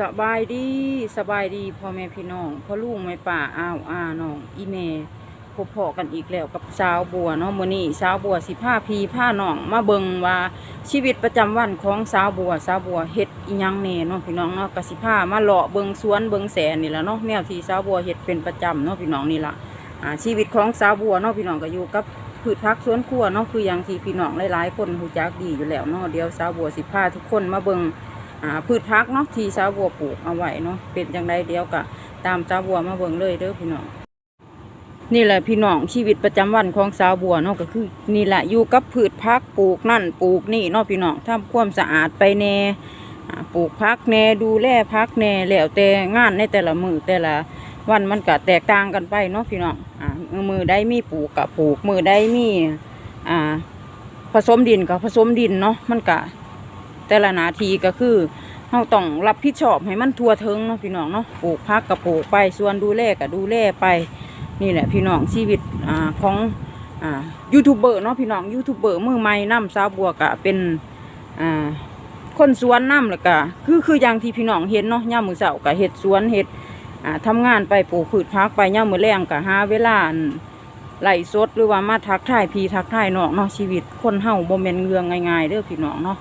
สบายดีสบายดีพ่อแม่พี่น้องพ่อลุงแม่ป่าอ้าวอาน้องอีเมพบพอกันอีกแล้วกับสาวบัวเนาะมื้อนี้สาวบัวสิพาพี่พาน้องมาเบิงว่าชีวิตประจำวันของสาวบัวสาวบัวเฮ็ดอีหยังแน่เนาะพี่น้องเนาะก็สิพามาเลาะเบิงสวนเบิงแสนนี่ละเนาะแนวที่สาวบัวเฮ็ดเป็นประจำเนาะพี่น้องนี่ละอ่าชีวิตของสาวบัวเนาะพี่น้องก็อยู่กับพืชผักสวนครัวเนาะคืออย่างที่พี่น้องหลายๆคนรู้จักดีอยู่แล้วเนาะเดี๋ยวสาวบัวสิพาทุกคนมาเบิง พืชพักเนาะที่ชาวบัวปลูกเอาไว้เนาะเป็นจังไดเดียวกะตามชาวบัวมาเบิ่งเลยเด้อพี่น้องนี่แหละพี่น้องชีวิตประจำวันของชาวบัวเนาะก็คือนี่แหละอยู่กับพืชพักปลูกนั่นปลูกนี่เนาะพี่น้องทำความสะอาดไปแน่ปลูกพักแน่ดูแลพักแน่แล้วแต่งานในแต่ละมือแต่ละวันมันก็แตกต่างกันไปเนาะพี่น้องอ่ามือได้มีปลูกกับปลูกมือได้มีอ่าผสมดินกับผสมดินเนาะมันกะ แต่ละนาทีก็คือเราต้องรับผิดชอบให้มันทั่วถึงเนาะพี่น้องเนาะปลูกพักกับปลูกไปส่วนดูแลกับดูแลไปนี่แหละพี่น้องชีวิตอ่าของอ่ายูทูบเบอร์เนาะพี่น้องยูทูบเบอร์มือใหม่น้ำสาวบัวกะเป็นอ่าคนสวนน้ำแล้วก็คือคืออย่างที่พี่น้องเห็นเนาะย่ามือเสากะเห็ดสวนเห็ดอ่าทำงานไปปลูกพืชพักไปย่ามือแรงกะหาเวลาอั่นไล่สดหรือว่ามาทักทายพี่ทักทายน้องเนาะชีวิตคนเฮาบ่แม่นเรื่องง่ายๆเด้อพี่น้องเนาะ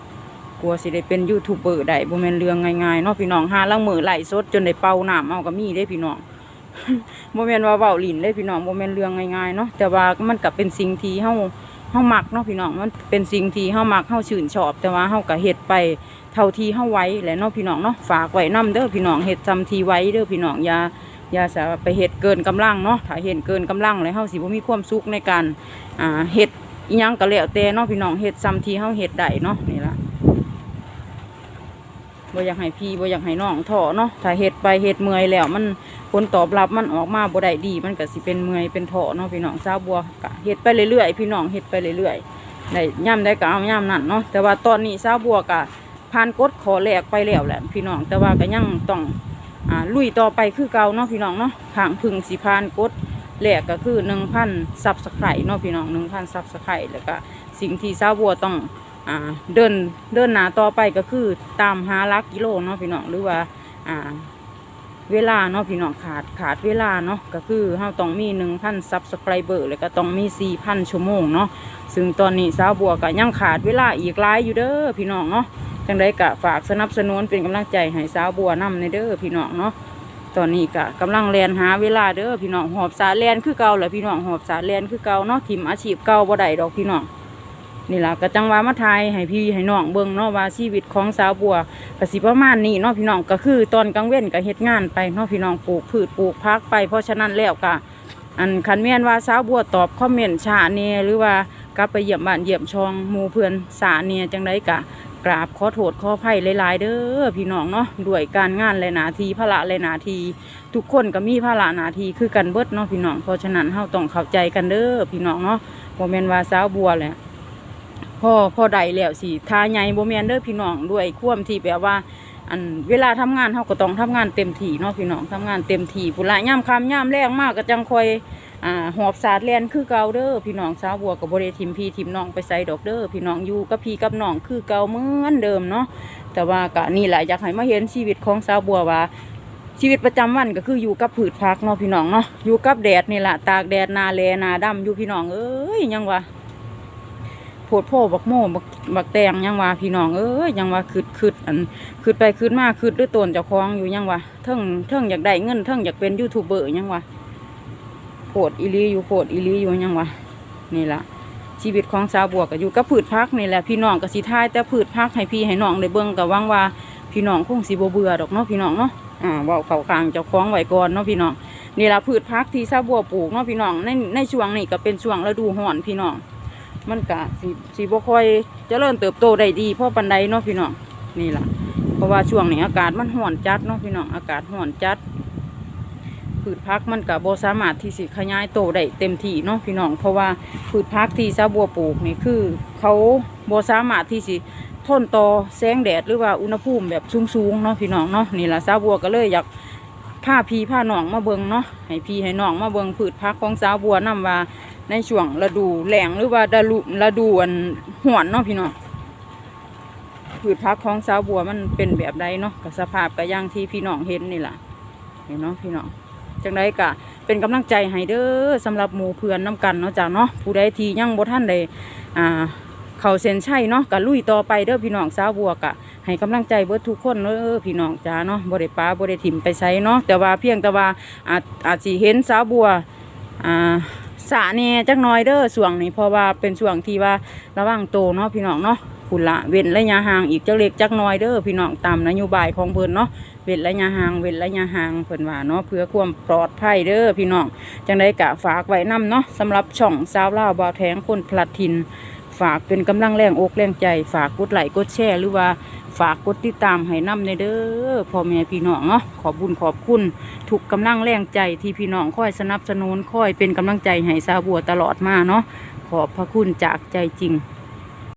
ลัวสิได้เป็นยูทูบเบอร์ได้บ่แม่นเรื่องง่ายๆเนาะพี่น้องหาลังมือไหลสดจนได้เป่าน้ำเอาก็มีได้พี่น้องบ่แม่นว่าเว้าลิ้นได้พี่น้องบ่แม่นเรื่องง่ายๆเนาะแต่ว่ามันก็เป็นสิ่งที่เฮาเฮามักเนาะพี่น้องมันเป็นสิ่งที่เฮามักเฮาชื่นชอบ แต่ว่าเฮาก็เฮ็ดไปเท่าที่เฮาไหวแหละเนาะพี่น้องเนาะฝากไว้นํเด้อพี่น้องเฮ็ดจำทีไหวเด้อพี่น้องอย่าอย่าสาไปเฮ็ดเกินกำลังเนาะถ้าเฮ็ดเกินกำลังแล้วเฮาสิบ่มีความสุขในการอ่าเฮ็ดยังก็แล้วแต่เนาะพี่น้องเฮ็ดซ้ำทีเฮาเฮ็ดได้เนาะนี่ละ บ่อยากให้พี่บ่อยากให้น้องท้อเนาะถ้าเฮ็ดไปเฮ็ดเมื่อยแล้วมันผลตอบรับมันออกมาบ่ได้ดี มันก็สิเป็นเมื่อยเป็นท้อเนาะพี่น้องสาวบัวก็เฮ็ดไปเรื่อยๆพี่น้องเฮ็ดไปเรื่อยๆได้ย่ำได้ก็เอาย่ำนั่นเนาะแต่ว่าตอนนี้สาวบัวก็ผ่านกฎขอแหลกไปแล้วแหละพี่น้องแต่ว่าก็ยังต้องอ่าลุยต่อไปคือเก่าเนาะพี่น้องเนาะทางพึ่งสิผ่านกฎแหลกก็คือ1,000ซับสไครเนาะพี่น้อง1,000ซับสไครแล้วก็สิ่งที่สาวบัวต้อง อ่าเดินเดินหนาต่อไปก็คือตามหาลักกิโลเนาะพี่น้องหรือว่าอ่าเวลาเนาะพี่น้องขาดขาดเวลาเนาะก็คือเราต้องมีหนึ่งพันซับสไครเบอร์แล้วก็ต้องมีสี่พันชั่วโมงเนาะซึ่งตอนนี้สาวบัวก็ยังขาดเวลาอีกหลายอยู่เด้อพี่น้องเนาะจังไดกะฝากสนับสนุนเป็นกำลังใจให้สาวบัวนำในเด้อพี่น้องเนาะตอนนี้ก็กำลังแลนหาเวลาเด้อพี่น้องหอบสาแลนคือเก่าแหละพี่น้องหอบสาแลนคือเก่าเนาะทิมอาชีพเก่าบ่ได้ดอกพี่น้อง นี่แหละก็จังว่ามาทายให้พี่ให้น้องเบิ่งเนาะว่าชีวิตของสาวบัวก็สิประมาณนี้เนาะพี่น้องก็คือตอนกลางเว้นก็เฮ็ดงานไปเนาะพี่น้องปลูกพืชปลูกพักไป เพราะฉะนั้นแล้วก็อันคันแม่นว่าสาวบัวตอบคอมเมนต์ชาเนียหรือว่ากลับไปเยี่ยมบ้านเยี่ยมช่องหมู่เพื่อนสาเนียจังไดก็กราบขอโทษขออภัยหลายๆ เด้อพี่น้องเนาะด้วยการงานและนาที่ภาระและนาที ทุกคนก็มีภาระนาทีคือกันเบิดเนาะพี่น้องเพราะฉะนั้นเฮาต้องเข้าใจกันเด้อพี่น้องเนาะบ่แม่นว่าสาวบัวแหละ พ่อพ่อใดแล้วสิทาใหญ่บ่แม่นเด้อพี่น้องด้วยควมที่แบบว่า อันเวลาทำงานเฮาก็ต้องทำงานเต็มที่เนาะพี่น้องทำงานเต็มที่พุ่นละย่ำคำย่ำแรงมากก็จังคอยอ่าหอบสาดแลนคือเก่าเด้อพี่น้องสาวบัวก็บ่ได้ทิมพี่ทิมน้องไปใส่ดอกเด้อพี่น้องอยู่กับพี่กับน้องคือเก่าเหมือนเดิมเนาะแต่ว่าก็นี่แหละอยากให้มาเห็นชีวิตของสาวบัวว่าชีวิตประจำวันก็คืออยู่กับผืชพักเนาะพี่น้องเนาะอยู่กับแดดนี่แหละตากแดดนาแลนาดำอยู่พี่น้องเอ้ยยังวะ ดโพบักโม่บักบักแตงยังว่าพี่น้องเอ้ยยังว่าคืดคืดอันคืดไปคืดมาคืดด้วยตนเจ้าของอยู่ยังว่าเทิงเทิงอยากได้เงินเทิงอยากเป็นยูทูบเบอร์ยังว่าโพดอีลีอยู่โพดอีลีอยู่ยังว่านี่ละชีวิตของสาวบวกก็อยู่กับพืชพักนี่แหละพี่น้องก็สิท้ายแต่พืชพักให้พี่ให้น้องได้เบิ่งก็หวังว่าพี่น้องคงสิบ่เบื่อดอกเนาะพี่น้องเนาะอ่าว้าเขาข้างเจ้าของไหวก่อนเนาะพี่น้องนี่ละพืชพักที่สาวบัวปลูกเนาะพี่น้องในในช่วงนี้ก็เป็นช่วงฤดูร้อนพี่น้อง มันกะสีสีบ่ค่อยเจริญเติบโตได้ดีเพราะปันใดเนาะพี่น้องนี่ล่ะเพราะว่าช่วงนี้อากาศมันร้อนจัดเนาะพี่น้องอากาศร้อนจัดพืชพักมันกะบ่สามารถที่สิขยายโตได้เต็มที่เนาะพี่น้องเพราะว่าพืชพักที่ซาบัวปลูกนี่คือ เขาบ่สามารถที่สิทนต่อแสงแดดหรือว่าอุณหภูมิแบบสูงๆเนาะพี่น้องเนาะนี่ล่ะซาบัวก็เลยอยาก พาพี่พาหนองมาเบิงเนาะให้พีให้หนองมาเบิงพืชพักของสาวบัวนํว่าในช่วงฤดูแหลงหรือว่าฤดูฤดูอันหวนเนาะพี่น้องพืชพักของสาวบัวมันเป็นแบบใดเนาะกับสภาพกับย่างที่พี่น้องเห็นนี่แหละเห็นเนาะพี่น้องจังไดกะเป็นกำลังใจให้เด้อสำหรับหมู่เพื่อนน้กันเนาะจ้าเนาะผู้ใดที่ยังบ่ท่านได้อ่า เขาเส้นชัยเนาะกะลุยต่อไปเด้อพี่น้องสาวบัวกะให้กำลังใจเบิดทุกคนเด้อพี่น้องจ้าเนาะบ่ได้ป้าบ่ได้ถิ่มไปใช้เนาะแต่ว่าเพียงแต่ว่าอาจอาจสิเห็นสาวบัวอ่าสะแน่จักน่อยเด้อช่วงนี้เพราะว่าเป็นช่วงที่ว่าระวังโตเนาะพี่น้องเนาะคุณละเว้นระยะห่างอีกจักเล็กจักน้อยเด้อพี่น้องตามนโยบายของเพิ่นเนาะเว้นระยะห่างเว้นระยะห่างเพิ่นว่าเนาะเพื่อความปลอดภัยเด้อพี่น้องจังได้กะฝากไว้นํเนาะสำหรับช่องสาวลาวบ่าวแทงคนพลัดถิ่น ฝากเป็นกำลังแรงอกแรงใจ ฝากกดไลค์กดแชร์หรือว่าฝากกดติดตามให้น้ำในเด้อพ่อแม่พี่น้องเนาะขอบุญขอบคุณทุกกำลังแรงใจที่พี่น้องคอยสนับสนุนคอยเป็นกำลังใจให้สาวบัวตลอดมาเนาะขอบพระคุณจากใจจริง